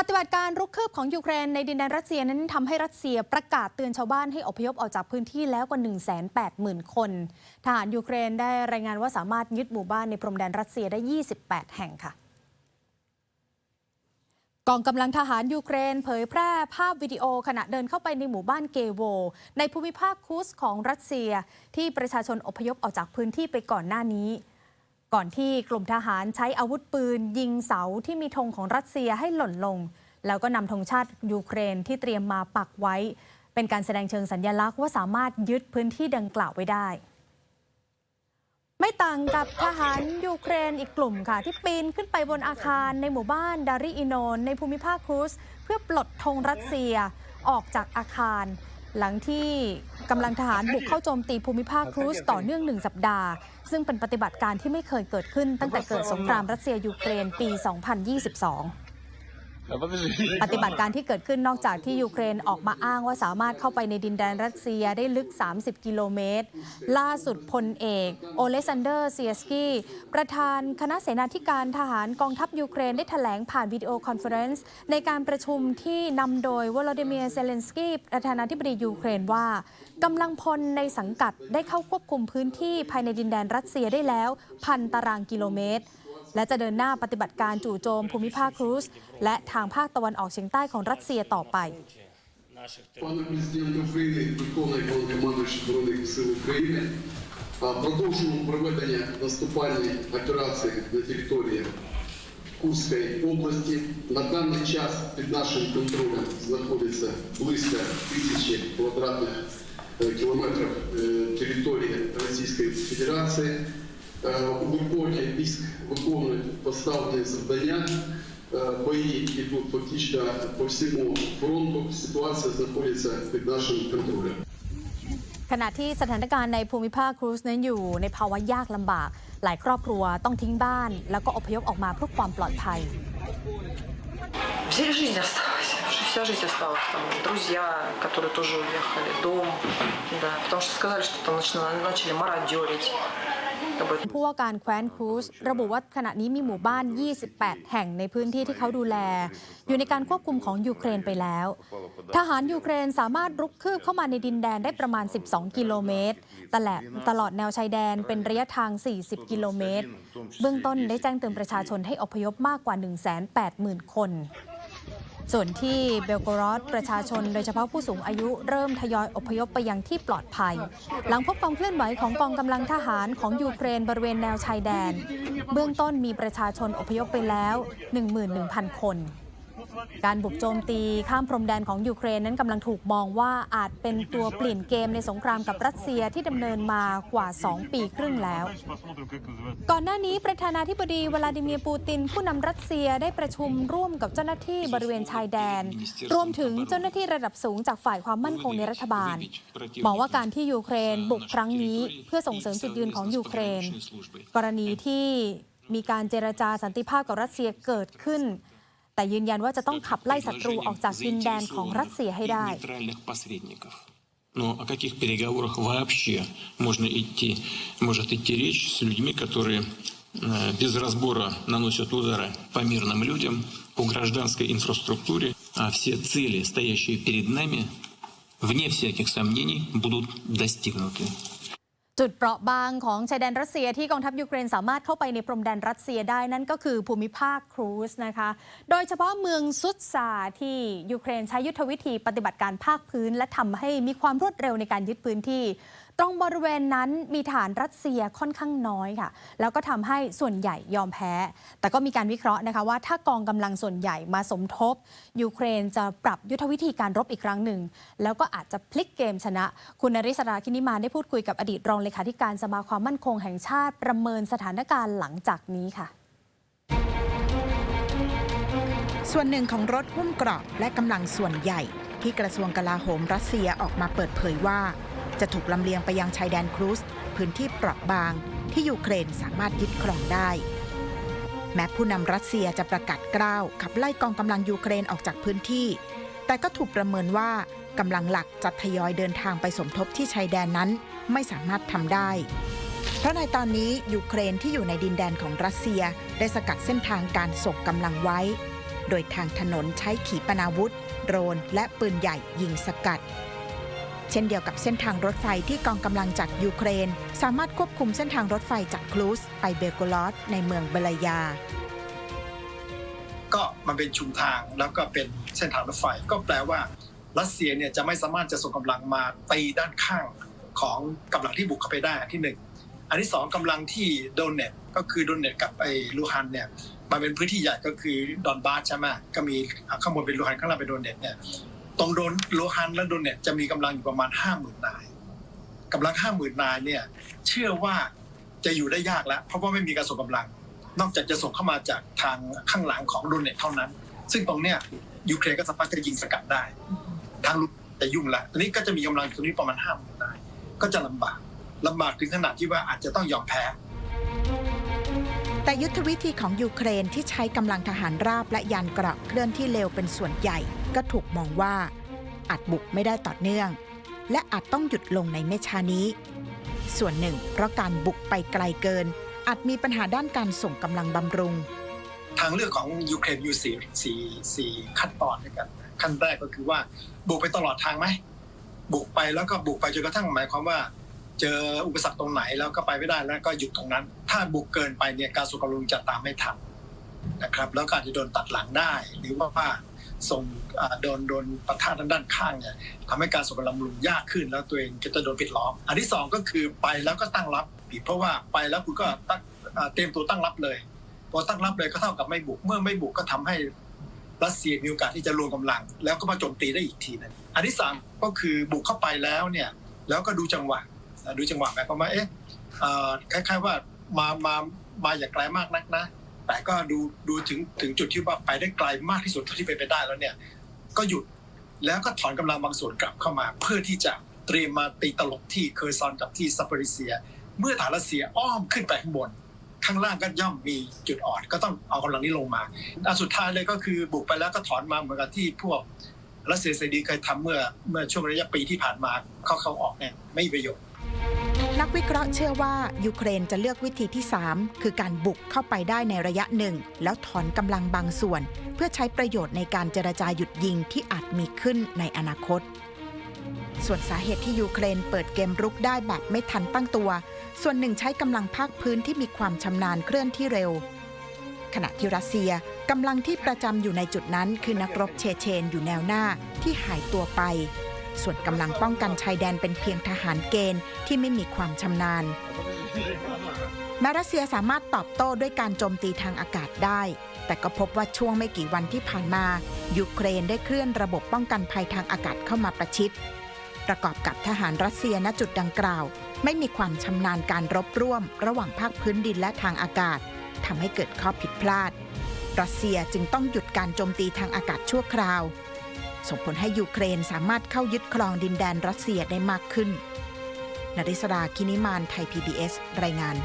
ปฏิบัติการรุกคืบของยูเครนในดินแดนรัสเซียนั้นทำให้รัสเซียประกาศเตือนชาวบ้านให้อพยพออกจากพื้นที่แล้วกว่า 180,000 คน ทหารยูเครนได้รายงานว่าสามารถยึดหมู่บ้านในพรมแดนรัสเซียได้ 28 แห่งค่ะ กองกำลังทหารยูเครนเผยแพร่ภาพวิดีโอขณะเดินเข้าไปในหมู่บ้านเกโว ในภูมิภาคคูสของรัสเซีย ที่ประชาชนอพยพออกจากพื้นที่ไปก่อนหน้านี้ ก่อนที่กลุ่มทหารใช้อาวุธปืน ยิงเสาที่มีธงของรัสเซียให้หล่นลง แล้วก็นำธงชาติยูเครนที่เตรียมมาปักไว้ เป็นการแสดงเชิงสัญญลักษณ์ว่าสามารถยึดพื้นที่ดังกล่าวไว้ได้ ไม่ต่างกับทหารยูเครนอีกกลุ่มค่ะ ที่ปีนขึ้นไปบนอาคารในหมู่บ้านดาริอิโนนในภูมิภาคครูสเพื่อปลดธงรัสเซียออกจากอาคาร หลังที่กำลังทหารบุกเข้าโจมตีภูมิภาคครูสต่อเนื่องหนึ่งสัปดาห์ ซึ่งเป็นปฏิบัติการที่ไม่เคยเกิดขึ้นตั้งแต่เกิดสงครามรัสเซียยูเครนปี 2022 ปฏิบัติการที่เกิดขึ้นนอกจากที่ยูเครนออกมาอ้างว่าสามารถเข้าไปในดินแดนรัสเซียได้ลึก 30 กิโลเมตร ล่าสุดพลเอก โอเลซันเดอร์เซียสกี้ประธานคณะเสนาธิการทหารกองทัพยูเครนได้แถลงผ่านวิดีโอคอนเฟอเรนซ์ในการประชุมที่นำโดยวลาดิเมียร์เซเลนสกี้ประธานาธิบดียูเครนว่ากำลังพลในสังกัดได้เข้าควบคุมพื้นที่ภายในดินแดนรัสเซียได้แล้วพันตารางกิโลเมตร และจะเดินหน้าปฏิบัติการจู่โจมภูมิภาคครูส และทางภาคตะวันออกเฉียงใต้ของรัสเซียต่อไป Пане президенте України, Верховний Головнокомандуючий Збройних сил України, а, продовжуємо проведення наступальної операції на території Курської області. На даний час під нашим контролем знаходиться близько тисячі квадратних е, кілометрів е, території Російської Федерації. Е, У виконанні військ виконують поставлені завдання. Е, Бої йдуть фактично по всьому фронту. Ситуація знаходиться під нашим контролем. ขณะที่สถานการณ์ในภูมิภาคครูสนั้นอยู่ในภาวะยากลำบาก หลายครอบครัวต้องทิ้งบ้าน แล้วก็อพยพออกมาเพื่อความปลอดภัย Вся жизнь осталась. Уже Вся жизнь осталась. Там друзья, которые тоже уехали, дом. Да, потому что сказали, что там начали, начали мародерить. ผู้ว่าการแคว้นครูสระบุว่าขณะนี้มีหมู่บ้าน 28 แห่งในพื้นที่ที่เขาดูแล อยู่ในการควบคุมของยูเครนไปแล้ว ทหารยูเครนสามารถรุกคืบเข้ามาในดินแดนได้ประมาณ 12 กิโลเมตรตลอดตลอดแนวชายแดนเป็นระยะทาง 40 กิโลเมตร เบื้องต้นได้แจ้งเตือนประชาชนให้อพยพมากกว่า 1,80,000 คน ส่วนที่เบลโกรอดประชาชนโดยเฉพาะผู้สูงอายุเริ่มทยอยอพยพไปยังที่ปลอดภัย หลังพบความเคลื่อนไหวของกองกำลังทหารของยูเครนบริเวณแนวชายแดน เบื้องต้นมีประชาชนอพยพไปแล้ว 11,000 คน การบุกโจมตีข้ามพรมแดนของยูเครนนั้นกำลังถูกมองว่าอาจเป็นตัวเปลี่ยนเกมในสงครามกับรัสเซียที่ดำเนินมากว่า 2 ปีครึ่งแล้ว ก่อนหน้านี้ประธานาธิบดีวลาดิเมียร์ปูติน ผู้นำรัสเซียได้ประชุมร่วมกับเจ้าหน้าที่บริเวณชายแดน รวมถึงเจ้าหน้าที่ระดับสูงจากฝ่ายความมั่นคงในรัฐบาลมองว่าการที่ยูเครนบุกครั้งนี้เพื่อส่งเสริมจุดยืนของยูเครน กรณีที่มีการเจรจาสันติภาพกับรัสเซียเกิดขึ้น แต่ยืนยันว่าจะต้องขับไล่ศัตรูออกจากดินแดนของรัสเซียให้ได้ нейтральных посредников. Но о каких переговорах вообще можно идти, может идти речь с людьми, которые э, без разбора наносят удары по мирным людям, по гражданской инфраструктуре, а все цели, стоящие перед нами, вне всяких сомнений, будут достигнуты. จุดเปราะบางของชายแดนรัสเซียที่กองทัพยูเครนสามารถเข้าไปในพรมแดนรัสเซียได้นั่นก็คือภูมิภาคครูสนะคะ โดยเฉพาะเมืองซุดซาที่ยูเครนใช้ยุทธวิธีปฏิบัติการภาคพื้น และทำให้มีความรวดเร็วในการยึดพื้นที่ ตรงบริเวณนั้นมีฐานรัสเซียค่อนข้างน้อยค่ะ แล้วก็ทำให้ส่วนใหญ่ยอมแพ้ แต่ก็มีการวิเคราะห์นะคะว่าถ้ากองกำลังส่วนใหญ่มาสมทบ ยูเครนจะปรับยุทธวิธีการรบอีกครั้งหนึ่ง แล้วก็อาจจะพลิกเกมชนะ คุณนริศราคินิมานได้พูดคุยกับอดีตรองเลขาธิการสมาความมั่นคงแห่งชาติประเมินสถานการณ์หลังจากนี้ค่ะส่วนหนึ่งของรถหุ้มเกราะและกำลังส่วนใหญ่ ที่กระทรวงกลาโหมรัสเซียออกมาเปิดเผยว่า จะถูกลำเลียงไปยังชายแดนครูซพื้นที่เปราะบางที่ยูเครนสามารถยึดครองได้ แม้ผู้นำรัสเซียจะประกาศกล้าวขับไล่กองกำลังยูเครนออกจากพื้นที่ แต่ก็ถูกประเมินว่ากำลังหลักจะทยอยเดินทางไปสมทบที่ชายแดนนั้นไม่สามารถทำได้ เพราะในตอนนี้ยูเครนที่อยู่ในดินแดนของรัสเซียได้สกัดเส้นทางการส่งกำลังไว้ โดยทางถนนใช้ขีปนาวุธ โดรนและปืนใหญ่ยิงสกัด เช่นเดียวกับเส้นทางรถไฟที่กองกำลังจากยูเครน สามารถควบคุมเส้นทางรถไฟจากคลูสไปเบลกลอสในเมืองเบลายา ก็มันเป็นชุมทางแล้วก็เป็นเส้นทางรถไฟ ก็แปลว่ารัสเซียเนี่ยจะไม่สามารถจะส่งกำลังมาตีด้านข้างของกำลังที่บุกเข้าไปได้ที่หนึ่งอันที่สองกำลังที่โดนเน็ตก็คือโดนเน็ตกับไอ้ลูฮันเนี่ยมันเป็นพื้นที่ใหญ่ก็คือดอนบาสใช่ไหมก็มีข้างบนเป็นลูฮันข้างล่างเป็นโดนเน็ตเนี่ย ตรงโดนโลฮันและโดนเน็ตจะมีกำลังอยู่ประมาณห้าหมื่นนายกำลังห้าหมื่นนายเนี่ย เชื่อว่าจะอยู่ได้ยากแล้ว เพราะว่าไม่มีการส่งกำลัง นอกจากจะส่งเข้ามาจากทางข้างหลังของโดนเน็ตเท่านั้น ซึ่งตรงเนี้ยยูเครนก็สามารถจะยิงสกัดได้ ทางลุกจะยุ่งละทีนี้ก็จะมีกำลังตรงนี้ประมาณห้าหมื่นนาย ก็จะลำบากลำบากถึงขนาดที่ว่าอาจจะต้องยอมแพ้ แต่ยุทธวิธีของยูเครนที่ใช้กำลังทหารราบและยานเกราะเคลื่อนที่เร็วเป็นส่วนใหญ่ ก็ถูกมองว่าอาจบุกไม่ได้ต่อเนื่อง และอาจต้องหยุดลงในไม่ช้านี้ ส่วนหนึ่ง เพราะการบุกไปไกลเกิน อาจมีปัญหาด้านการส่งกำลังบำรุง ทางเลือกของยูเครนอยู่สี่สี่สี่ขั้นตอนด้วยกันขั้นแรกก็คือว่าบุกไปตลอดทางไหมบุกไปแล้วก็บุกไปจนกระทั่งหมายความว่า เจออุปสรรคตรงไหนแล้วก็ไปไม่ได้แล้วก็หยุดตรงนั้น ถ้าบุกเกินไปเนี่ยการส่งกำลังจะตามไม่ทันนะครับ แล้วก็อาจจะโดนตัดหลังได้ หรือว่าส่งอ่าโดนโดนปะทะทางด้านข้างเนี่ยทำให้การส่งกำลุงยากขึ้นแล้วตัวเองก็จะโดนปิดล้อม อันที่สองก็คือไปแล้วก็ตั้งรับเพราะว่าไปแล้วคุณก็ตั้งเตรียมตัวตั้งรับเลยพอตั้งรับเลยก็เท่ากับไม่บุก เมื่อไม่บุกก็ทำให้รัสเซียมีโอกาสที่จะรวมกำลัง แล้วก็มาโจมตีได้อีกทีนึงอันที่สามก็คือบุกเข้าไปแล้วเนี่ยแล้วก็ดูจังหวะ ดูจังหวะหมายความาเอ๊ะคล้ายๆว่ามามามาอย่าไกลมากนักนะ แต่ก็ดูดูถึงถึงจุดที่ว่าไปได้ไกลมากที่สุดเท่าที่เป็นไปได้แล้วเนี่ย ก็หยุดแล้วก็ถอนกำลังบางส่วนกลับเข้ามา เพื่อที่จะเตรียมมาตีตลบที่เคอร์ซอนกับที่ซัปเปอริเซีย เมื่อฐานรัสเซียอ้อมขึ้นไปข้างบน ข้างล่างก็ย่อมมีจุดอ่อน ก็ต้องเอากำลังนี้ลงมาอันสุดท้ายเลยก็คือบุกไปแล้วก็ถอนมาเหมือนกับที่พวกรัสเซียเซดีเคยทำเมื่อเมื่อช่วงระยะปีที่ผ่านมาเข้าเขาออกเนี่ยไม่มีประโยชน์ นักวิเคราะห์เชื่อว่ายูเครนจะเลือกวิธีที่ 3 คือการบุกเข้าไปได้ในระยะหนึ่ง แล้วถอนกำลังบางส่วน เพื่อใช้ประโยชน์ในการเจรจาหยุดยิงที่อาจมีขึ้นในอนาคต ส่วนสาเหตุที่ยูเครนเปิดเกมรุกได้แบบไม่ทันตั้งตัว ส่วนหนึ่งใช้กำลังภาคพื้นที่มีความชำนาญเคลื่อนที่เร็ว ขณะที่รัสเซียกำลังที่ประจำอยู่ในจุดนั้นคือนักรบเชเชนอยู่แนวหน้าที่หายตัวไป ส่วนกำลังป้องกันชายแดนเป็นเพียงทหารเกณฑ์ที่ไม่มีความชำนาญแม้รัสเซียสามารถตอบโต้ด้วยการโจมตีทางอากาศได้ แต่ก็พบว่าช่วงไม่กี่วันที่ผ่านมา ยูเครนได้เคลื่อนระบบป้องกันภัยทางอากาศเข้ามาประชิด ประกอบกับทหารรัสเซียณจุดดังกล่าว ไม่มีความชำนาญการรบร่วม ระหว่างภาคพื้นดินและทางอากาศทำให้เกิดข้อผิดพลาด รัสเซียจึงต้องหยุดการโจมตีทางอากาศชั่วคราว ส่งผลให้ยูเครนสามารถเข้ายึดครองดินแดนรัสเซียได้มากขึ้นนริศราคินิมานไทย PBS รายงาน